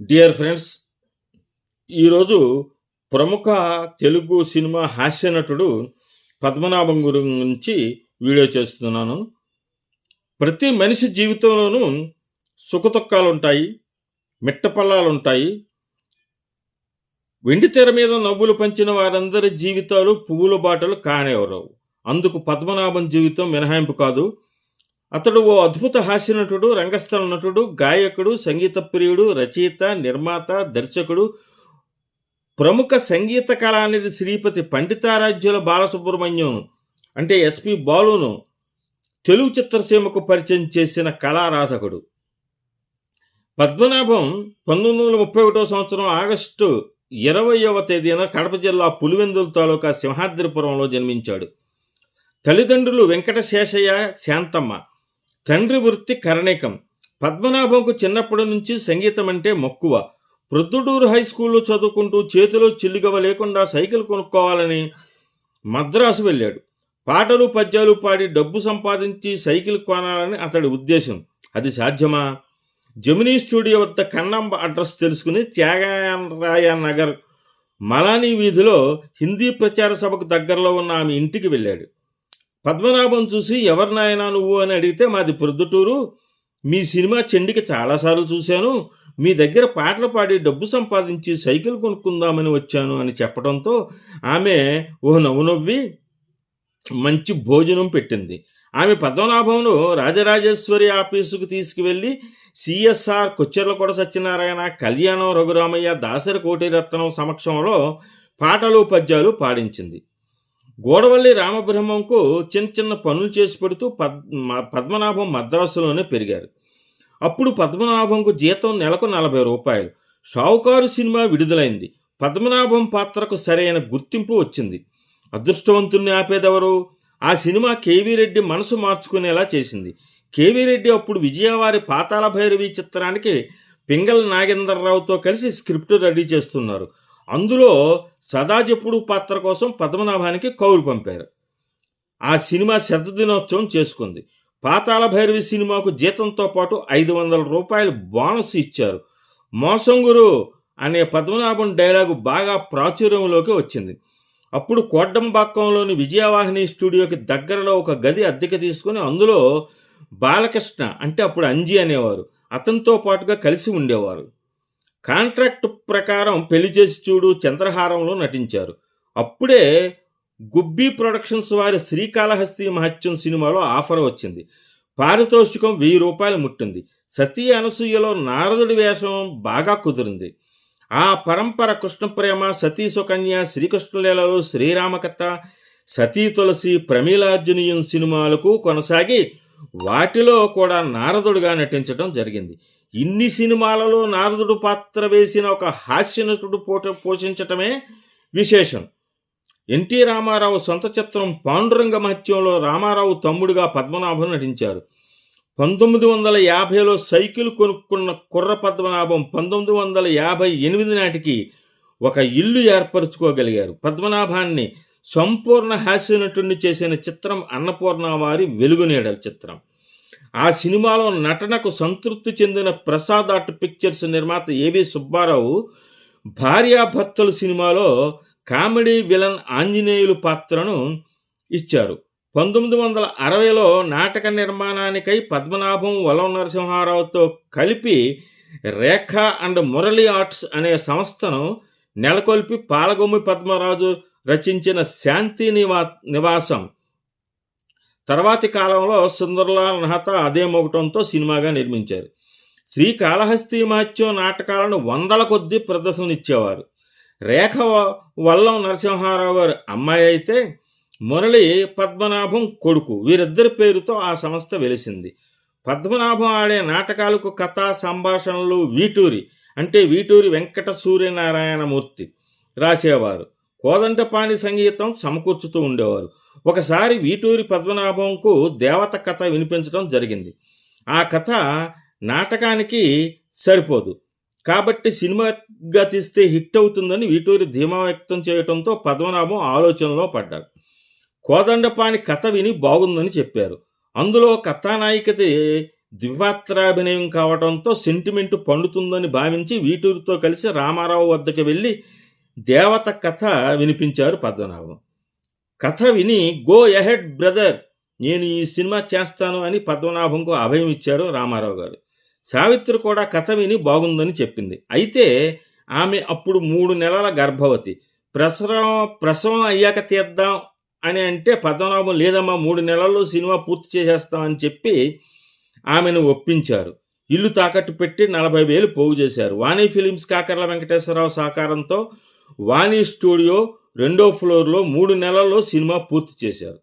Dear friends ఈరోజు ప్రముఖ Telugu cinema హాస్య నటుడు పద్మనాభం గురించి వీడియో చేస్తున్నాను. ప్రతి మనిషి జీవితంలోనూ సుఖదుఖాలు ఉంటాయి మిట్టపల్లాలు ఉంటాయి వెండి తెర మీద నవ్వులు పంచిన వారందరి జీవితాలు పువ్వుల బాటలు కానివ్వరు అందుకు పద్మనాభం జీవితం మినహాయింపు కాదు. అతడు ఓ అద్భుత హాస్య నటుడు రంగస్థల నటుడు గాయకుడు సంగీత ప్రియుడు రచయిత నిర్మాత దర్శకుడు ప్రముఖ సంగీత కళానిధి శ్రీపతి పండితారాజ్యుల బాలసుబ్రహ్మణ్యం అంటే ఎస్పి బాలును తెలుగు చిత్రసీమకు పరిచయం చేసిన కళారాధకుడు. పద్మనాభం పంతొమ్మిది వందల ముప్పై ఒకటో సంవత్సరం ఆగస్టు ఇరవయవ తేదీన కడప జిల్లా పులివెందుల తాలూకా సింహాద్రిపురంలో జన్మించాడు. తల్లిదండ్రులు వెంకట శేషయ్య శాంతమ్మ తండ్రి వృత్తి కరణికం. పద్మనాభంకు చిన్నప్పటి నుంచి సంగీతం అంటే మక్కువ. ప్రొద్దుటూరు హై స్కూల్లో చదువుకుంటూ చేతిలో చిల్లుగవ లేకుండా సైకిల్ కొనుక్కోవాలని మద్రాసు వెళ్ళాడు. పాటలు పద్యాలు పాడి డబ్బు సంపాదించి సైకిల్ కొనాలని అతడి ఉద్దేశం. అది సాధ్యమా? జమినీ స్టూడియో వద్ద కన్నంబ అడ్రస్ తెలుసుకుని త్యాగరాయ నగర్ మలానీ వీధిలో హిందీ ప్రచార సభకు దగ్గరలో ఉన్న ఆమె ఇంటికి వెళ్ళాడు. పద్మనాభం చూసి ఎవరినాయనా నువ్వు? అని అడిగితే మాది ప్రొద్దుటూరు మీ సినిమా చెండికి చాలాసార్లు చూశాను. మీ దగ్గర పాటలు పాడి డబ్బు సంపాదించి సైకిల్ కొనుక్కుందామని వచ్చాను అని చెప్పడంతో ఆమె ఓ నవ్వు నవ్వి మంచి భోజనం పెట్టింది. ఆమె పద్మనాభంను రాజరాజేశ్వరి ఆఫీసుకు తీసుకువెళ్ళి సిఎస్ఆర్ కొచ్చెర్లకొడ సత్యనారాయణ కళ్యాణం రఘురామయ్య దాసరి కోటిరత్నం సమక్షంలో పాటలు పద్యాలు పాడించింది. గోడవల్లి రామబ్రహ్మంకు చిన్న చిన్న పనులు చేసి పెడుతూ పద్ పద్మనాభం మద్రాసులోనే పెరిగారు. అప్పుడు పద్మనాభంకు జీతం నెలకు నలభై రూపాయలు. షావుకారు సినిమా విడుదలైంది. పద్మనాభం పాత్రకు సరైన గుర్తింపు వచ్చింది. అదృష్టవంతుణ్ణి ఆపేదెవరు? ఆ సినిమా కేవీ రెడ్డి మనసు మార్చుకునేలా చేసింది. కేవీ రెడ్డి అప్పుడు విజయవారి పాతాల భైరవి చిత్రానికి పింగళ నాగేంద్రరావుతో కలిసి స్క్రిప్ట్ రెడీ చేస్తున్నారు. అందులో సదాజపుడు పాత్ర కోసం పద్మనాభానికి కౌలు పంపారు. ఆ సినిమా శత దినోత్సవం చేసుకుంది. పాతాళ భైరవి సినిమాకు జీతంతో పాటు ఐదు వందల రూపాయలు బోనస్ ఇచ్చారు. మోసం గురు అనే పద్మనాభం డైలాగు బాగా ప్రాచుర్యంలోకి వచ్చింది. అప్పుడు కోడ్డంబాక్కంలోని విజయవాహిని స్టూడియోకి దగ్గరలో ఒక గది అద్దెకి తీసుకుని అందులో బాలకృష్ణ అంటే అప్పుడు అంజి అనేవారు. అతనితో పాటుగా కలిసి ఉండేవారు. కాంట్రాక్ట్ ప్రకారం పెళ్ళి చేసి చూడు చంద్రహారంలో నటించారు. అప్పుడే గుబ్బీ ప్రొడక్షన్స్ వారి శ్రీకాళహస్తి మహత్యం సినిమాలో ఆఫర్ వచ్చింది. పారితోషికం వెయ్యి రూపాయలు ముట్టింది. సతీ అనసూయలో నారదుడి వేషం బాగా కుదిరింది. ఆ పరంపర కృష్ణప్రేమ సతీ సుకన్య శ్రీకృష్ణలీలలో శ్రీరామకథ సతీ తులసి ప్రమీలార్జునీయం సినిమాలకు కొనసాగి వాటిలో కూడా నారదుడుగా నటించడం జరిగింది. ఇన్ని సినిమాలలో నారదుడు పాత్ర వేసిన ఒక హాస్యనటుడు పోట పోషించటమే విశేషం. ఎన్టీ రామారావు సొంత చిత్రం పాండురంగ మహత్యంలో రామారావు తమ్ముడుగా పద్మనాభం నటించారు. పంతొమ్మిది వందల యాభైలో సైకిల్ కొనుక్కున్న కుర్ర పద్మనాభం పంతొమ్మిది వందల యాభై ఎనిమిది నాటికి ఒక ఇల్లు ఏర్పరచుకోగలిగారు. పద్మనాభాన్ని సంపూర్ణ హాస్యనటుడిని చేసిన చిత్రం అన్నపూర్ణ వారి వెలుగునీడల చిత్రం. ఆ సినిమాలో నటనకు సంతృప్తి చెందిన ప్రసాద్ ఆర్ట్ పిక్చర్స్ నిర్మాత ఏవి సుబ్బారావు భార్యాభర్తలు సినిమాలో కామెడీ విలన్ ఆంజనేయులు పాత్రను ఇచ్చారు. పంతొమ్మిది వందల అరవైలో నాటక నిర్మాణానికై పద్మనాభం వలవ నరసింహారావుతో కలిపి రేఖ అండ్ మురళి ఆర్ట్స్ అనే సంస్థను నెలకొల్పి పాలగొమ్మి పద్మరాజు రచించిన శాంతి నివా నివాసం. తర్వాతి కాలంలో సుందర్లాల్ మెహతా అదే మొగటంతో సినిమాగా నిర్మించారు. శ్రీకాళహస్తి మహత్యం నాటకాలను వందల కొద్దీ ప్రదర్శననిచ్చేవారు. రేఖ వల్లం నరసింహారావు గారు అమ్మాయి అయితే మురళి పద్మనాభం కొడుకు. వీరిద్దరి పేరుతో ఆ సంస్థ వెలిసింది. పద్మనాభం ఆడే నాటకాలకు కథా సంభాషణలు వీటూరి అంటే వీటూరి వెంకట సూర్యనారాయణమూర్తి రాసేవారు. కోదండపాణి సంగీతం సమకూర్చుతూ ఉండేవారు. ఒకసారి వీటూరి పద్మనాభంకు దేవత కథ వినిపించడం జరిగింది. ఆ కథ నాటకానికి సరిపోదు. కాబట్టి సినిమాగా తీస్తే హిట్ అవుతుందని వీటూరి ధీమా వ్యక్తం చేయడంతో పద్మనాభం ఆలోచనలో పడ్డారు కోదండపాణి కథ విని బాగుందని చెప్పారు. అందులో కథానాయికది ద్విపాత్రాభినయం కావడంతో సెంటిమెంట్ పండుతుందని భావించి వీటూరితో కలిసి రామారావు వద్దకు వెళ్ళి దేవత కథ వినిపించారు పద్మనాభం. కథ విని గో ఎహెడ్ బ్రదర్ నేను ఈ సినిమా చేస్తాను అని పద్మనాభంకు అభయం ఇచ్చారు రామారావు గారు. సావిత్రి కూడా కథ విని బాగుందని చెప్పింది. అయితే ఆమె అప్పుడు మూడు నెలల గర్భవతి. ప్రసవం ప్రసవం అయ్యాక తీద్దాం అని అంటే పద్మనాభం లేదమ్మా మూడు నెలల్లో సినిమా పూర్తి చేసేస్తామని చెప్పి ఆమెను ఒప్పించారు. ఇల్లు తాకట్టు పెట్టి నలభై వేలు పోగు చేశారు. వాణి ఫిలిమ్స్ కాకర్ల వెంకటేశ్వరరావు సహకారంతో వాణి స్టూడియో రెండో ఫ్లోర్లో మూడు నెలల్లో సినిమా పూర్తి చేశారు.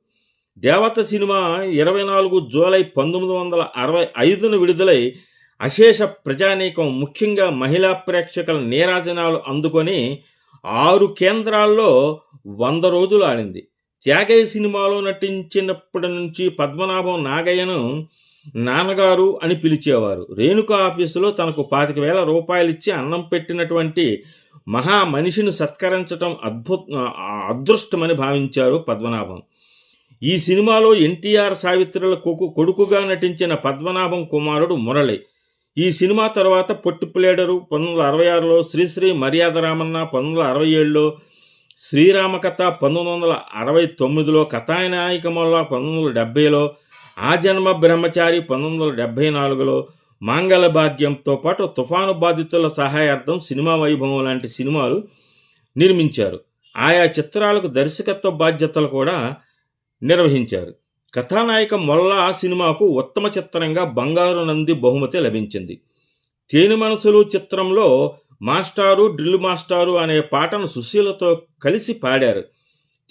దేవత సినిమా ఇరవై నాలుగు జూలై పంతొమ్మిది వందల అరవై ఐదున విడుదలై అశేష ప్రజానీకం ముఖ్యంగా మహిళా ప్రేక్షకుల నీరాజనాలు అందుకొని ఆరు కేంద్రాల్లో వంద రోజులు ఆడింది. త్యాగయ్య సినిమాలో నటించినప్పటి నుంచి పద్మనాభం నాగయ్యను నాన్నగారు అని పిలిచేవారు. రేణుక ఆఫీసులో తనకు పాతిక వేల రూపాయలు ఇచ్చి అన్నం పెట్టినటువంటి మహా మనిషిని సత్కరించటం అద్భుత అదృష్టమని భావించారు పద్మనాభం. ఈ సినిమాలో ఎన్టీఆర్ సావిత్రుల కొకు కొడుకుగా నటించిన పద్మనాభం కుమారుడు మురళి. ఈ సినిమా తర్వాత పొట్టిప్లేడరు పంతొమ్మిది వందల అరవై ఆరులో శ్రీశ్రీ మర్యాద రామన్న పంతొమ్మిది వందల అరవై ఏడులో శ్రీరామకథ పంతొమ్మిది వందల అరవై తొమ్మిదిలో కథానాయకమల్ల పంతొమ్మిది వందల డెబ్బైలో ఆ జన్మ బ్రహ్మచారి పంతొమ్మిది వందల డెబ్బై నాలుగులో మాంగళ భాగ్యంతో పాటు తుఫాను బాధితుల సహాయార్థం సినిమా వైభవం లాంటి సినిమాలు నిర్మించారు. ఆయా చిత్రాలకు దర్శకత్వ బాధ్యతలు కూడా నిర్వహించారు. కథానాయక మొల్ల సినిమాకు ఉత్తమ చిత్రంగా బంగారు నంది బహుమతి లభించింది. తేని మనసులు చిత్రంలో మాస్టారు డ్రిల్ మాస్టారు అనే పాటను సుశీలతో కలిసి పాడారు.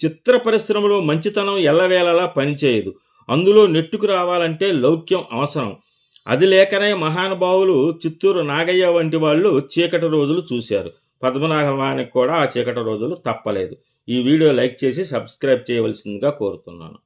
చిత్ర పరిశ్రమలో మంచితనం ఎల్లవేళలా పనిచేయదు. అందులో నెట్టుకు రావాలంటే లౌక్యం అవసరం. అది లేకనే మహానుభావులు చిత్తూరు నాగయ్య వంటి వాళ్ళు చీకటి రోజులు చూశారు. పద్మనాభానికి కూడా ఆ చీకటి రోజులు తప్పలేదు. ఈ వీడియో లైక్ చేసి సబ్స్క్రైబ్ చేయవలసిందిగా కోరుతున్నాను.